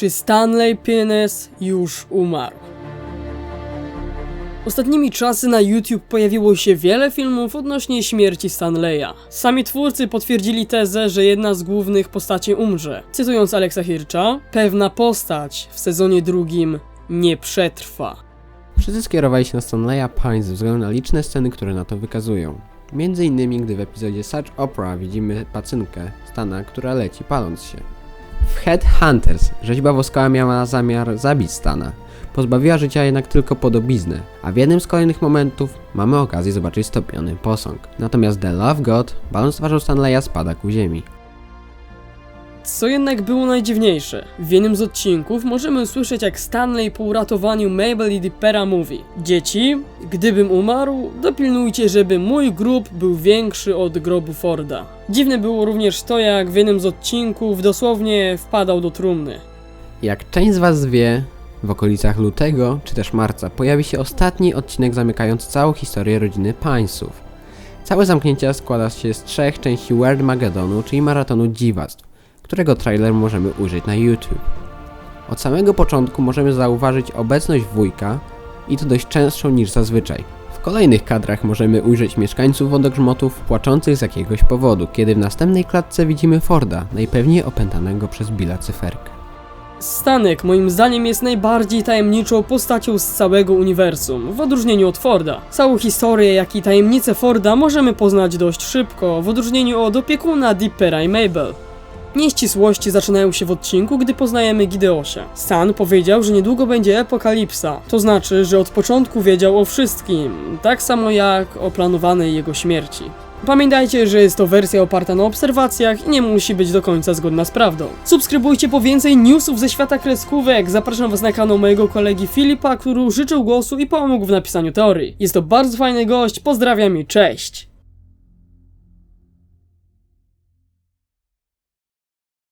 Czy Stanley Pines już umarł? Ostatnimi czasy na YouTube pojawiło się wiele filmów odnośnie śmierci Stanleya. Sami twórcy potwierdzili tezę, że jedna z głównych postaci umrze. Cytując Alexa Hircha, pewna postać w sezonie drugim nie przetrwa. Wszyscy skierowali się na Stanleya Pine ze względu na liczne sceny, które na to wykazują. Między innymi, gdy w epizodzie Such Opera widzimy pacynkę Stana, która leci paląc się. W Headhunters rzeźba woskowa miała zamiar zabić Stana. Pozbawiła życia jednak tylko podobiznę, a w jednym z kolejnych momentów mamy okazję zobaczyć stopiony posąg. Natomiast The Love God, balon twarzą Stanleya spada ku ziemi. Co jednak było najdziwniejsze, w jednym z odcinków możemy usłyszeć jak Stanley po uratowaniu Mabel i Dippera mówi Dzieci, gdybym umarł, dopilnujcie, żeby mój grób był większy od grobu Forda. Dziwne było również to, jak w jednym z odcinków dosłownie wpadał do trumny. Jak część z Was wie, w okolicach lutego czy też marca pojawi się ostatni odcinek zamykający całą historię rodziny Pinesów. Całe zamknięcie składa się z trzech części World Magedonu, czyli maratonu dziwactw, którego trailer możemy ujrzeć na YouTube. Od samego początku możemy zauważyć obecność wujka i to dość częstszą niż zazwyczaj. W kolejnych kadrach możemy ujrzeć mieszkańców wodogrzmotów płaczących z jakiegoś powodu, kiedy w następnej klatce widzimy Forda, najpewniej opętanego przez Billa Cyferkę. Stanek moim zdaniem jest najbardziej tajemniczą postacią z całego uniwersum, w odróżnieniu od Forda. Całą historię, jak i tajemnicę Forda możemy poznać dość szybko, w odróżnieniu od opiekuna Dippera i Mabel. Nieścisłości zaczynają się w odcinku, gdy poznajemy Gideosia. Stan powiedział, że niedługo będzie apokalipsa, to znaczy, że od początku wiedział o wszystkim, tak samo jak o planowanej jego śmierci. Pamiętajcie, że jest to wersja oparta na obserwacjach i nie musi być do końca zgodna z prawdą. Subskrybujcie po więcej newsów ze świata kreskówek. Zapraszam was na kanał mojego kolegi Filipa, który użyczył głosu i pomógł w napisaniu teorii. Jest to bardzo fajny gość, pozdrawiam i cześć!